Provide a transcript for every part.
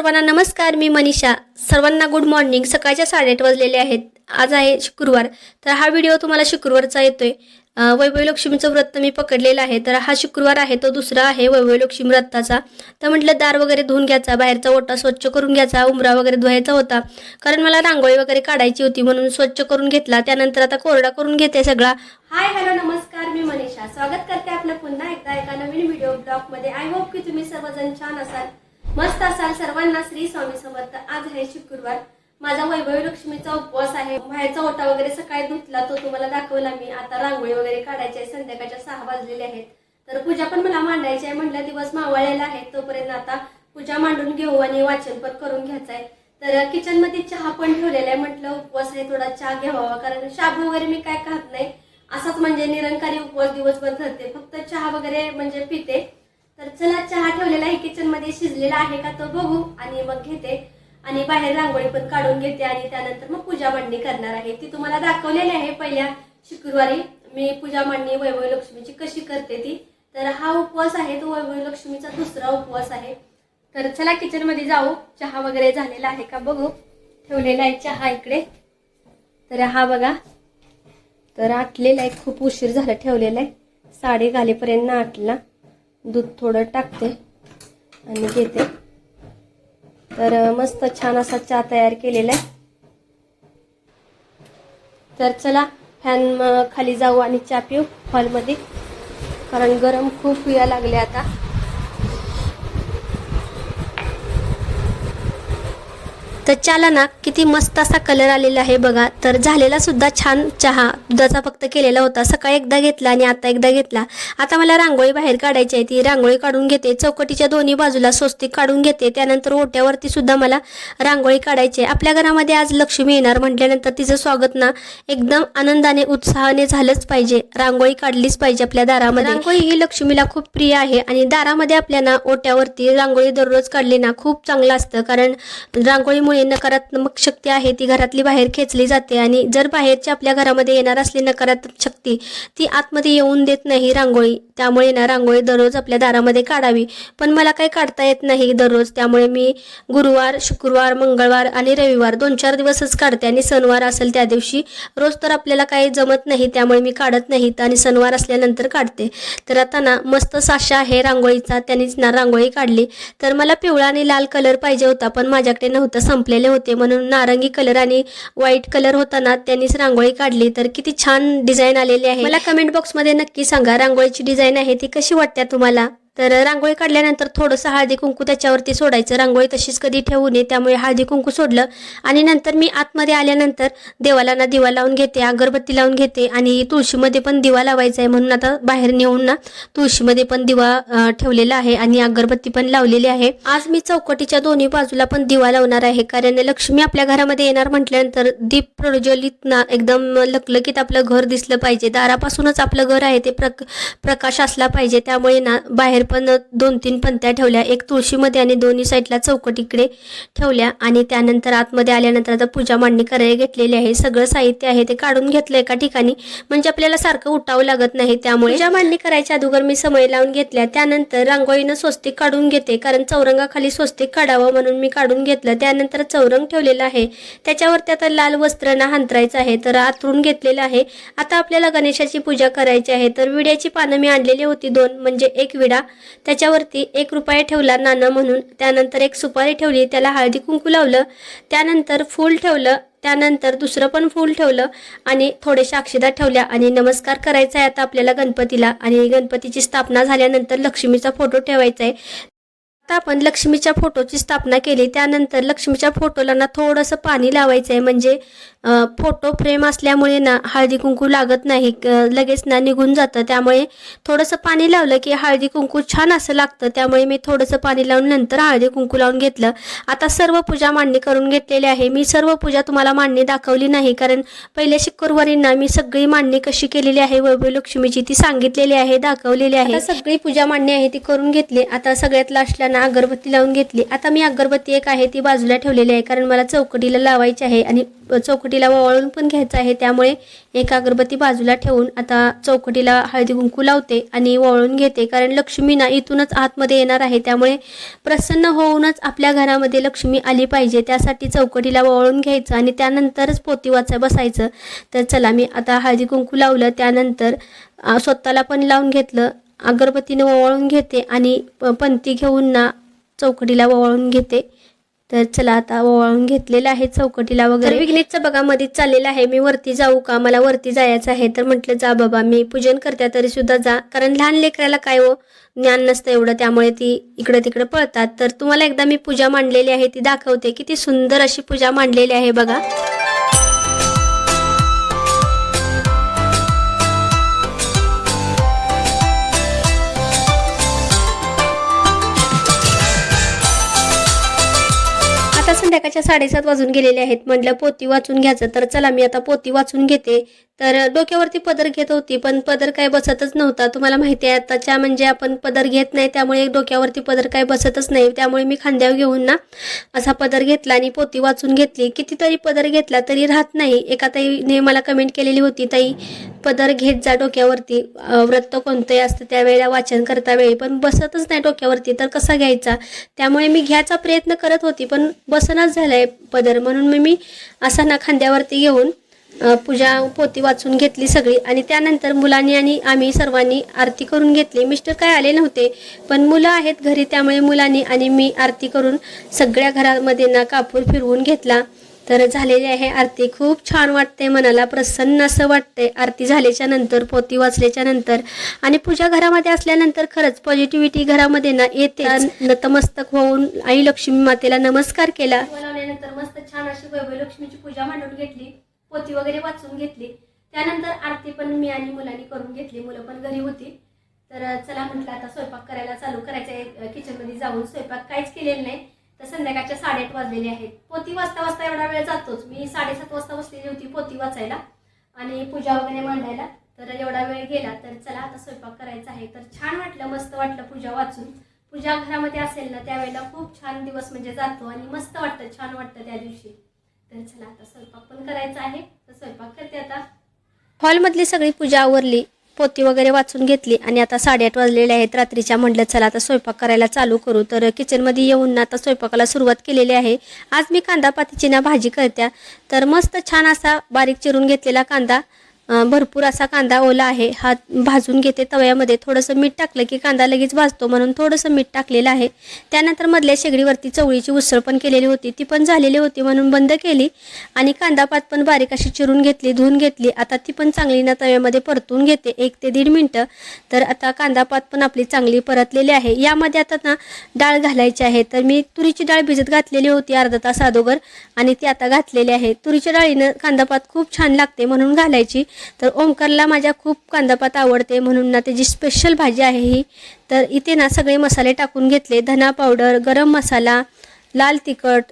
सर्वांना नमस्कार मी मनीषा. सर्वांना गुड मॉर्निंग सकाळच्या साडेआठ वाजलेले आहेत. आज आहे शुक्रवार. तर हा व्हिडिओ तुम्हाला शुक्रवारचा येतोय. आहे वैभव लक्ष्मीचं व्रत मी पकडलेलं आहे. तर हा शुक्रवार आहे तो दुसरा आहे वैभव लक्ष्मी व्रताचा. तर म्हटलं दार वगैरे धुवून घ्यायचा बाहेरचा ओटा स्वच्छ करून घ्यायचा उमरा वगैरे धुवायचा होता. कारण मला रांगोळी वगैरे काढायची होती म्हणून स्वच्छ करून घेतला. त्यानंतर आता कोरडा करून घेते सगळा. हाय हॅलो नमस्कार मी मनीषा. स्वागत करते आपलं पुन्हा एकदा एका नवीन व्हिडिओ ब्लॉगमध्ये आय होप की तुम्ही सर्वजण छान असाल. मस्त असाल सर्वांना श्री स्वामी समर्थ. आज आहे शुक्रवार. माझा वैभव लक्ष्मीचा उपवास आहे. बाहेरचा ओटा वगैरे सकाळी धुतला तो तुम्हाला दाखवला मी. आता रांगोळी वगैरे काढायची आहे. संध्याकाळच्या सहा वाजलेले आहेत. तर पूजा पण मला मांडायची आहे. म्हटलं दिवस मावळलेला आहे. तोपर्यंत आता पूजा मांडून घेऊ आणि वाचन पण करून घ्यायचं आहे. तर किचनमध्ये चहा पण ठेवलेला आहे. म्हटलं उपवास आहे. थोडा चहा घ्यावा. कारण शाबू वगैरे मी काय खात नाही. असाच म्हणजे निरंकारी उपवास दिवसभर धरते. फक्त चहा वगैरे म्हणजे पिते. तर चला चहा ठेवलेला आहे किचनमध्ये शिजलेला आहे का तो बघू आणि मग घेते. आणि बाहेर रांगोळी पण काढून घेते आणि त्यानंतर मग पूजा मांडणी करणार आहे. ती तुम्हाला दाखवलेली आहे पहिल्या शुक्रवारी. मी पूजा मांडणी वैभव लक्ष्मीची कशी करते ती. तर हा उपवास आहे तो वैभव लक्ष्मीचा दुसरा उपवास आहे. तर चला किचनमध्ये जाऊ. चहा वगैरे झालेला आहे का बघू. ठेवलेला आहे चहा इकडे. तर हा बघा. तर आटलेला आहे खूप उशीर झाला ठेवलेला आहे. साडे घालेपर्यंत आटला. दूध थोडं टाकते आणि घेते. तर मस्त छान असा चहा तयार केलेला आहे. तर चला फॅन खाली जाऊ आणि चहा पिऊ हॉलमध्ये कारण गरम खूप या लागले आता. तर चहाला ना किती मस्त असा कलर आलेला आहे बघा. तर झालेला सुद्धा छान चहा दुधाचा फक्त केलेला होता. सकाळी एकदा घेतला आणि आता एकदा घेतला. आता मला रांगोळी बाहेर काढायची आहे. ती रांगोळी काढून घेते. चौकटीच्या दोन्ही बाजूला स्वस्तिक काढून घेते. त्यानंतर ओट्यावरती सुद्धा मला रांगोळी काढायची आहे. आपल्या घरामध्ये आज लक्ष्मी येणार म्हटल्यानंतर तिचं स्वागत ना एकदम आनंदाने उत्साहाने झालंच पाहिजे. रांगोळी काढलीच पाहिजे आपल्या दारामध्ये. रांगोळी ही लक्ष्मीला खूप प्रिय आहे आणि दारामध्ये आपल्या ना ओट्यावरती रांगोळी दररोज काढली ना खूप चांगलं असतं. कारण रांगोळीमुळे नकारात्मक शक्ती आहे ती घरातली बाहेर खेचली जाते आणि जर बाहेरची आपल्या घरामध्ये येणार असली नकारात्मक शक्ती ती आतमध्ये येऊन देत नाही रांगोळी. त्यामुळे ना रांगोळी दररोज आपल्या दारामध्ये काढावी. पण मला काही काढता येत नाही दररोज. त्यामुळे मी गुरुवार शुक्रवार मंगळवार आणि रविवार दोन चार दिवसच काढते आणि सणवार असेल त्या दिवशी रोज तर आपल्याला काही जमत नाही त्यामुळे मी काढत नाहीत आणि सणवार असल्यानंतर काढते. तर आता ना मस्त साशा आहे रांगोळीचा. त्यांनीच ना रांगोळी काढली. तर मला पिवळा आणि लाल कलर पाहिजे होता पण माझ्याकडे नव्हतं संपलेले होते. म्हणून नारंगी कलर आणि व्हाईट कलर होताना त्यांनीच रांगोळी काढली. तर किती छान डिझाईन आलेली आहे. मला कमेंट बॉक्समध्ये नक्की सांगा रांगोळीची डिझाईन आहे ती कशी वाटते तुम्हाला? तर रांगोळी काढल्यानंतर थोडंसं हळदी कुंकू त्याच्यावरती सोडायचं. रांगोळी तशीच कधी ठेवू नये त्यामुळे हळदी कुंकू सोडलं. आणि नंतर मी आतमध्ये आल्यानंतर देवाला ना दिवा लावून घेते अगरबत्ती लावून घेते आणि तुळशीमध्ये पण दिवा लावायचा आहे म्हणून आता बाहेर नेऊन ना तुळशीमध्ये पण दिवा ठेवलेला आहे आणि अगरबत्ती पण लावलेली आहे. आज मी चौकटीच्या दोन्ही बाजूला पण दिवा लावणार आहे कारण लक्ष्मी आपल्या घरामध्ये येणार म्हटल्यानंतर दीप प्रज्वलित ना एकदम लकलकीत आपलं घर दिसलं पाहिजे. दारापासूनच आपलं घर आहे ते प्रक प्रकाश असला पाहिजे. त्यामुळे ना बाहेर पण दोन तीन पंत्या ठेवल्या. एक तुळशीमध्ये आणि दोन्ही साईडला चौकटीकडे ठेवल्या आणि त्यानंतर आतमध्ये आल्यानंतर आता पूजा मांडणी करायला घेतलेली आहे. सगळं साहित्य आहे ते काढून घेतलं एका ठिकाणी. म्हणजे आपल्याला सारखं उठावं लागत नाही त्यामुळे. पूजा मांडणी करायच्या अगोदर मी समय लावून घेतल्या. त्यानंतर रांगोळीनं स्वस्तिक काढून घेते. कारण चौरंगाखाली स्वस्तिक काढावं म्हणून मी काढून घेतलं. त्यानंतर चौरंग ठेवलेला आहे. त्याच्यावरती आता लाल वस्त्रांना हांतरायचं आहे. तर आतरून घेतलेलं आहे. आता आपल्याला गणेशाची पूजा करायची आहे. तर विड्याची पानं मी आणलेली होती दोन. म्हणजे एक विडा त्याच्यावरती एक रुपया ठेवला नाणं म्हणून त्यानंतर एक सुपारी ठेवली त्याला हळदी कुंकू लावलं त्यानंतर फूल ठेवलं त्यानंतर दुसरं पण फूल ठेवलं आणि थोडेशा अक्षदा ठेवल्या आणि नमस्कार करायचा आहे आता आपल्याला गणपतीला. आणि गणपतीची स्थापना झाल्यानंतर लक्ष्मीचा फोटो ठेवायचा आहे. आता आपण लक्ष्मीच्या फोटोची स्थापना केली. त्यानंतर लक्ष्मीच्या फोटोला ना थोडंसं पाणी लावायचं आहे म्हणजे फोटो फ्रेम असल्यामुळे ना हळदी कुंकू लागत नाही. लगेच ना निघून जातं. त्यामुळे थोडंसं पाणी लावलं की हळदी कुंकू छान असं लागतं. त्यामुळे मी थोडंसं पाणी लावून नंतर हळदी कुंकू लावून घेतलं. आता सर्व पूजा मांडणी करून घेतलेली आहे. मी सर्व पूजा तुम्हाला मांडणी दाखवली नाही. कारण पहिल्या शुक्रवारी मी सगळी मांडणी कशी केलेली आहे वैभव लक्ष्मीची ती सांगितलेली आहे दाखवलेली आहे. सगळी पूजा मांडणी आहे ती करून घेतली. आता सगळ्यात लास्टला ना ना अगरबत्ती लावून घेतली. आता मी अगरबत्ती एक आहे ती बाजूला ठेवलेली आहे कारण मला चौकटीला लावायची आहे आणि चौकटीला वळून पण घ्यायचं आहे. त्यामुळे एक अगरबत्ती बाजूला ठेवून आता चौकटीला हळदी कुंकू लावते आणि वळून घेते. कारण लक्ष्मी ना इथूनच आतमध्ये येणार आहे. त्यामुळे प्रसन्न होऊनच आपल्या घरामध्ये लक्ष्मी आली पाहिजे. त्यासाठी चौकटीला वळून घ्यायचं आणि त्यानंतरच पोती वाचा बसायचं. तर चला मी आता हळदी कुंकू लावलं. त्यानंतर स्वतःला पण लावून घेतलं. अगरबत्तीने ओवाळून घेते आणि प- पंती घेऊन ना चौकटीला ओवाळून घेते. तर चला आता ओवाळून घेतलेलं आहे चौकटीला वगैरे. विघ्नेशचं बघा मध्येच चाललेलं आहे. मी वरती जाऊ का? मला वरती जायचं आहे. तर म्हटलं जा बाबा मी पूजन करते तरी सुद्धा जा. कारण लहान लेकराला काय हो? ज्ञान नसतं एवढं. त्यामुळे ती इकडे तिकडे पळतात. तर तुम्हाला एकदा मी पूजा मांडलेली आहे. ती दाखवते. किती सुंदर अशी पूजा मांडलेली आहे बघा. संध्याकाळच्या साडेसात वाजून गेलेले आहेत. म्हटलं पोती वाचून घ्यायचं. तर चला मी आता पोती वाचून घेते. तर डोक्यावरती पदर घेत होती पण पदर काय बसतच नव्हता. तुम्हाला माहिती आहे आताच्या म्हणजे आपण पदर घेत नाही त्यामुळे डोक्यावरती पदर काय बसतच नाही. त्यामुळे मी खांद्यावर घेऊन ना असा पदर घेतला आणि पोती वाचून घेतली. कितीतरी पदर घेतला तरी राहत नाही. एका ताईने मला कमेंट केलेली होती ताई पदर घेत जा डोक्यावरती. व्रत कोणतंही असतं त्यावेळेला वाचन करता वेळी पण बसतच नाही डोक्यावरती. तर कसा घ्यायचा? त्यामुळे मी घ्यायचा प्रयत्न करत होती पण बसनाच झालाय पदर म्हणून मी मी असा ना खांद्यावरती घेऊन पूजा पोती वाचून घेतली सगळी. आणि त्यानंतर मुलांनी आणि आम्ही सर्वांनी आरती करून घेतली. मिस्टर काय आले नव्हते पण मुलं आहेत घरी त्यामुळे मुलांनी आणि मी आरती करून सगळ्या घरामध्ये ना कापूर फिरवून घेतला. तर झालेली आहे आरती. खूप छान वाटते मनाला प्रसन्न असं वाटतंय. आरती झाल्याच्यानंतर पोती वाचल्याच्या नंतर आणि पूजा घरामध्ये असल्यानंतर खरंच पॉझिटिव्हिटी घरामध्ये ना येते. नतमस्तक होऊन आई लक्ष्मी मातेला नमस्कार केला. लावल्यानंतर मस्त छान अशी वैभव लक्ष्मीची पूजा मांडून घेतली. पोती वगैरे वाचून घेतली. त्यानंतर आरती पण मी आणि मुलांनी करून घेतली. मुलं पण घरी होती. तर चला म्हटलं आता स्वयंपाक करायला चालू करायचं आहे किचनमध्ये जाऊन स्वयंपाक काहीच केलेलं नाही. तर संध्याकाळच्या साडेआठ वाजलेले आहेत. पोती वाजता वाजता एवढा वेळ जातोच. मी साडेसात वाजता बसलेली होती पोती वाचायला आणि पूजा वगैरे मांडायला तर एवढा वेळ गेला तर चला आता स्वयंपाक करायचा आहे. तर छान वाटलं मस्त वाटलं पूजा वाचून. पूजा घरामध्ये असेल ना त्यावेळेला खूप छान दिवस म्हणजे जातो आणि मस्त वाटतं छान वाटतं त्या दिवशी. तर चला आता स्वयंपाक पण करायचा आहे. तर स्वयंपाक करते आता. हॉलमधली सगळी पूजा आवरली. पोती वगैरे वाचून घेतली आणि आता साडेआठ वाजलेले आहेत. रात्रीच्या म्हटलं चला आता स्वयंपाक करायला चालू करू. तर किचनमध्ये येऊन आता स्वयंपाकाला सुरुवात केलेली आहे. आज मी कांदा पातीची ना भाजी करत्या. तर मस्त छान असा बारीक चिरून घेतलेला कांदा भरपूर असा कांदा ओला आहे. हा भाजून घेते तव्यामध्ये. थोडंसं मीठ टाकलं की कांदा लगेच भाजतो. म्हणून थोडंसं मीठ टाकलेलं आहे. त्यानंतर मधल्या शेगडीवरती चवळीची उसळ पण केलेली होती. ती पण झालेली होती म्हणून बंद केली आणि कांदा पात पण बारीक अशी चिरून घेतली धुवून घेतली. आता ती पण चांगली ना तव्यामध्ये परतून घेते. एक ते दीड मिनटं. तर आता कांदा पात पण आपली चांगली परतलेली आहे. यामध्ये आता ना डाळ घालायची आहे. तर मी तुरीची डाळ भिजत घातलेली होती अर्धा तास अगोदर आणि ती आता घातलेली आहे. तुरीच्या डाळीनं कांदापात खूप छान लागते म्हणून घालायची. तर ओमकारला माझ्या खूप कांदापात आवडते म्हणून ना त्याची स्पेशल भाजी आहे ही. तर इथे ना सगळे मसाले टाकून घेतले. धना पावडर गरम मसाला लाल तिखट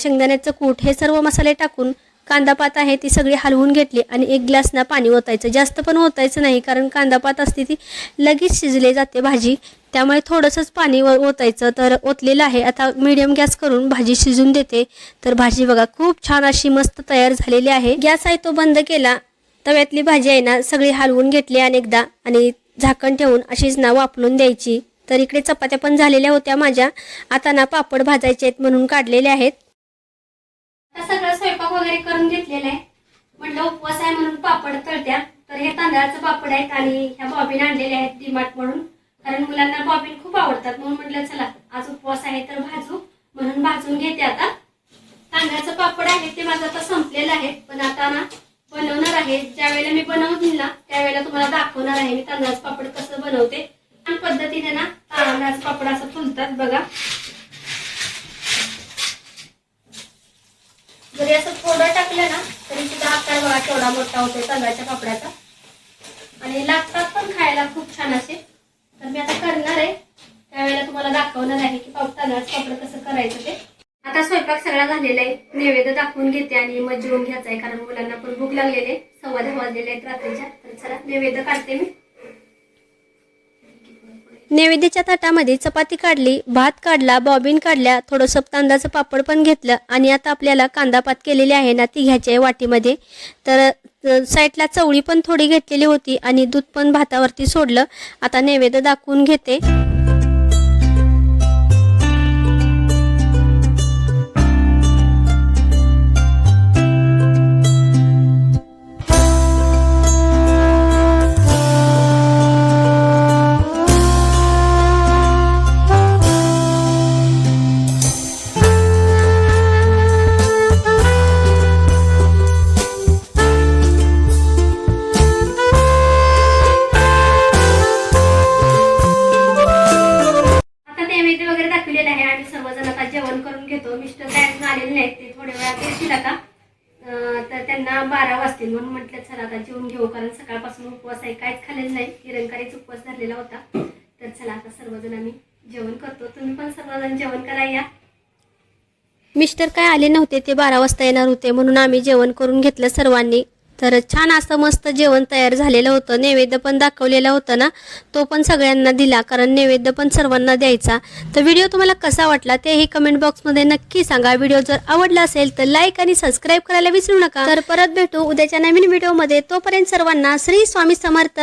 शेंगदाण्याचं कूट हे सर्व मसाले टाकून कांदापात आहे ती सगळी हलवून घेतली आणि एक ग्लास ना पाणी ओतायचं. जास्त पण ओतायचं नाही कारण कांदापात असते ती लगेच शिजले जाते भाजी. त्यामुळे थोडंसंच पाणी व- ओतायचं. तर ओतलेलं आहे. आता मीडियम गॅस करून भाजी शिजून देते. तर भाजी बघा खूप छान अशी मस्त तयार झालेली आहे. गॅस आहे तो बंद केला. तव्यातली भाजी आहे ना सगळी हलवून घेतली अनेकदा आणि झाकण ठेवून अशीच ना वापरून द्यायची. तर इकडे चपात्या पण झालेल्या होत्या माझ्या. आता ना पापड भाजायचे आहेत म्हणून काढलेले आहेत. सगळं स्वयंपाक वगैरे करून घेतलेला आहे. म्हटलं उपवास आहे म्हणून पापड तळत्या. तर हे तांदळाचं पापड आहेत आणि ह्या बॉबीन आणलेले आहेत डिमार्ट म्हणून. कारण मुलांना बॉबीन खूप आवडतात. म्हणून म्हटलं चला आज उपवास आहे तर भाजू. म्हणून भाजून घेते आता. तांदळाचं पापड आहे ते माझं आता संपलेलं आहे. पण आता ना आहे. ज्या वेळेला मी बनवतील ना त्यावेळेला तुम्हाला दाखवणार आहे मी तांदळाचं पापड कसं बनवते. छान पद्धतीने ना तांदळाचं पापड असं फुलतात बघा. जरी असं थोडं टाकलं ना तरी सुद्धा आकार बघा केवढा मोठा होतो तांदळाच्या पापडाचा. आणि लागतात पण खायला खूप छान असे. तर मी आता करणार आहे. त्यावेळेला तुम्हाला दाखवणार आहे की पाप तांदळाचं पापड कसं करायचं ते. आता स्वयंपाक सगळा झालेला आहे. नैवेद्य दाखवून घेते आणि मग जेवून घ्यायचं आहे कारण मुलांना पण भूक लागलेली आहे. मध्ये वाजलेले आहेत रात्रीच्या. तर चला नैवेद्य काढते मी. नैवेद्याच्या ताटामध्ये चपाती काढली भात काढला बॉबिन काढल्या थोडंसं तांदाचं पापड पण घेतलं आणि आता आपल्याला कांदा पात केलेली आहे ना ती घ्यायची आहे वाटीमध्ये. तर साईडला चवळी पण थोडी घेतलेली होती आणि दूध पण भातावरती सोडलं. आता नैवेद्य दाखवून घेते. आलेले ते थोड्या वेळात येतील आता. तर त्यांना बारा वाजतील म्हणून म्हटलं चला आता जेवून घेऊ कारण सकाळपासून उपवास आहे काहीच खाल्लेलं नाही. किरणकारीच उपवास धरलेला होता. तर चला आता सर्वजण आम्ही जेवण करतो. तुम्ही पण सर्वजण जेवण करा या. मिस्टर काय आले नव्हते ते बारा वाजता येणार होते म्हणून आम्ही जेवण करून घेतलं सर्वांनी. तर छान असं मस्त जेवण तयार झालेलं होतं. नैवेद्य पण दाखवलेलं होतं ना तो पण सगळ्यांना दिला कारण नैवेद्य पण सर्वांना द्यायचा. तर व्हिडिओ तुम्हाला कसा वाटला तेही कमेंट बॉक्समध्ये नक्की सांगा. व्हिडिओ जर आवडला असेल तर लाईक आणि सबस्क्राईब करायला विसरू नका. तर परत भेटू उद्याच्या नवीन व्हिडिओमध्ये तोपर्यंत सर्वांना श्री स्वामी समर्थ.